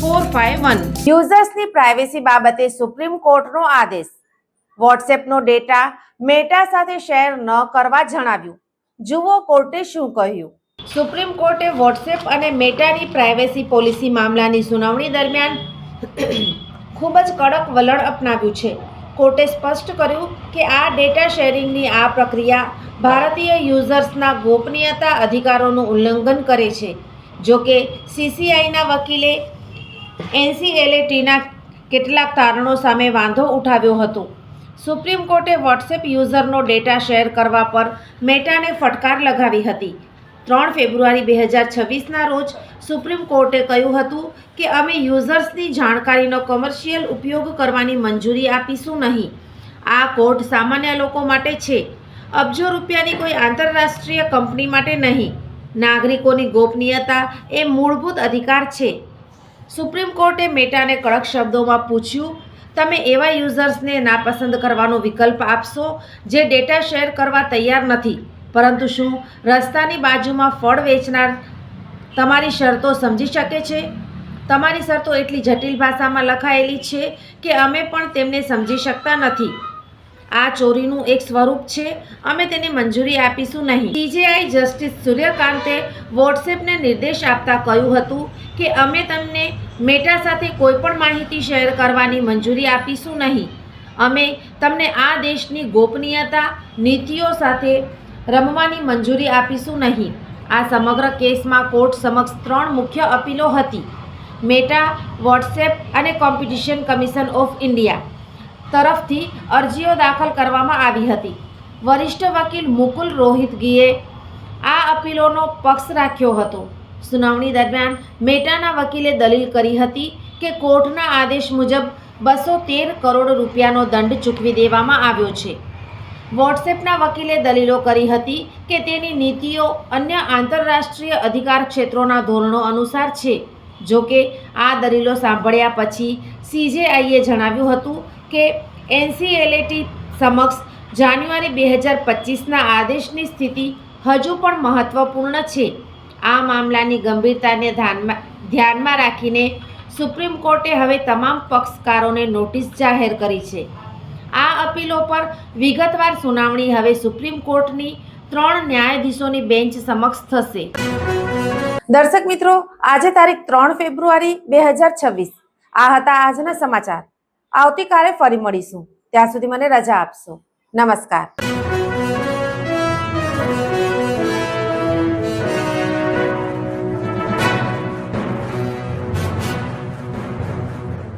four five one યુઝર્સની privacy બાબતે supreme કોર્ટનો આદેશ. વોટ્સએપનો ડેટા મેટા સાથે શેર ન કરવા જણાવ્યું. જુઓ કોર્ટે શું કહ્યું. સુપ્રીમ કોર્ટે વોટ્સએપ અને મેટાની પ્રાઇવેસી પોલિસી મામલાની સુનાવણી દરમિયાન ખૂબ જ કડક વલણ અપનાવ્યું છે. કોર્ટે સ્પષ્ટ કર્યું કે આ ડેટા શેરિંગની આ પ્રક્રિયા ભારતીય યુઝર્સના ગોપનીયતા અધિકારોનું ઉલ્લંઘન કરે છે. જો કે સીસીઆઈના વકીલે એનસીએલએટીના કેટલાક તારણો સામે વાંધો ઉઠાવ્યો હતો. સુપ્રીમ કોર્ટે વોટ્સએપ યુઝરનો ડેટા શેર કરવા પર મેટાને ફટકાર લગાવી હતી. ત્રણ ફેબ્રુઆરી બે હજાર છવ્વીસના રોજ સુપ્રીમ કોર્ટે કહ્યું હતું કે, અમે યુઝર્સની જાણકારીનો કોમર્શિયલ ઉપયોગ કરવાની મંજૂરી આપીશું નહીં. આ કોર્ટ સામાન્ય લોકો માટે છે. અબજો રૂપિયાની કોઈ આંતરરાષ્ટ્રીય કંપની માટે નહીં. નાગરિકોની ગોપનીયતા એ મૂળભૂત અધિકાર છે. સુપ્રીમ કોર્ટે મેટાને કડક શબ્દોમાં પૂછ્યું, તમે એવા યુઝર્સને નાપસંદ કરવાનો વિકલ્પ આપશો જે ડેટા શેર કરવા તૈયાર નથી, પરંતુ શું રસ્તાની બાજુમાં ફળ વેચનાર તમારી શરતો સમજી શકે છે? તમારી શરતો એટલી જટિલ ભાષામાં લખાયેલી છે કે અમે પણ તેમને સમજી શકતા નથી. આ ચોરીનું એક સ્વરૂપ છે. અમે તેને મંજૂરી આપીશું નહીં. સીજેઆઈ જસ્ટિસ સૂર્યકાંતે વોટ્સએપને નિર્દેશ આપતા કહ્યું હતું કે અમે તમને મેટા સાથે કોઈ પણ માહિતી શેર કરવાની મંજૂરી આપીશું નહીં. અમે તમને આ દેશની ગોપનીયતા, નીતિઓ સાથે રમવાની મંજૂરી આપીશું નહીં. આ સમગ્ર કેસમાં કોર્ટ સમક્ષ ત્રણ મુખ્ય અપીલો હતી. મેટા, વોટ્સએપ અને કોમ્પિટિશન કમિશન ઓફ ઇન્ડિયા. તરફથી અરજીઓ દાખલ કરવામાં આવી હતી. વરિષ્ઠ વકીલ મુકુલ રોહિતગીએ આ અપીલોનો પક્ષ રાખ્યો હતો. સુનાવણી દરમિયાન મેટાના વકીલે દલીલ કરી હતી કે કોર્ટના આદેશ મુજબ બસો તેર કરોડ રૂપિયાનો દંડ ચૂકવી દેવામાં આવ્યો છે. વોટ્સએપના વકીલે દલીલો કરી હતી કે તેની નીતિઓ અન્ય આંતરરાષ્ટ્રીય અધિકાર ક્ષેત્રોના ધોરણો અનુસાર છે. જો કે આ દલીલો સાંભળ્યા પછી સીજેઆઈએ જણાવ્યું હતું કે એનસીએલએટી સમક્ષ જાન્યુઆરી બે હજાર પચીસના આદેશની સ્થિતિ હજુ પણ મહત્વપૂર્ણ છે. આ મામલાની ગંભીરતાને ધ્યાનમાં ધ્યાનમાં રાખીને સુપ્રીમ કોર્ટે હવે તમામ પક્ષકારોને નોટિસ જાહેર કરી છે. આ અપીલો પર વિગતવાર સુનાવણી હવે સુપ્રીમ કોર્ટની ત્રણ ન્યાયાધીશોની બેન્ચ સમક્ષ થશે. દર્શક મિત્રો, આજે તારીખ ત્રણ ફેબ્રુઆરી બે હજાર છવ્વીસ. આ હતા આજના સમાચાર. આવતીકાલે ફરી મળીશું. ત્યાં સુધી મને રજા આપશો. નમસ્કાર.